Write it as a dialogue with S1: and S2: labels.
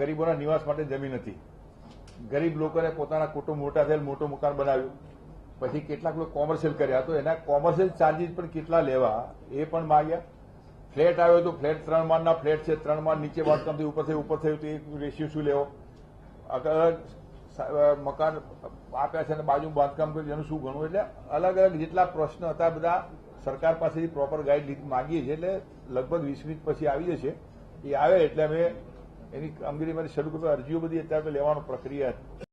S1: ગરીબોના નિવાસ માટે જમીન હતી. ગરીબ લોકોને પોતાના કુટુંબ મોટા થયેલ મોટું મકાન બનાવ્યું. પછી કેટલાક લોકો કોમર્શિયલ કર્યા. તો એના કોમર્શિયલ ચાર્જીસ પણ કેટલા લેવા એ પણ માગ્યા. ફ્લેટ આવ્યો તો ફ્લેટ ત્રણ માળના ફ્લેટ છે. ત્રણ માળ નીચે બાંધકામથી ઉપર થયું ઉપર થયું, તો એ રેશિયો શું લેવો? સા- મકાન આપ્યા છે અને બાજુ બાંધકામ કર્યું એનું શું ગણવું? એટલે અલગ અલગ જેટલા પ્રશ્નો હતા, બધા સરકાર પાસેથી પ્રોપર ગાઈડ માગીએ છીએ. એટલે લગભગ વીસ મિનિટ પછી આવી જશે. એ આવે એટલે અમે એની કામગીરી મારી શરૂ કરી અરજીઓ બધી અત્યારે લેવાનો પ્રક્રિયા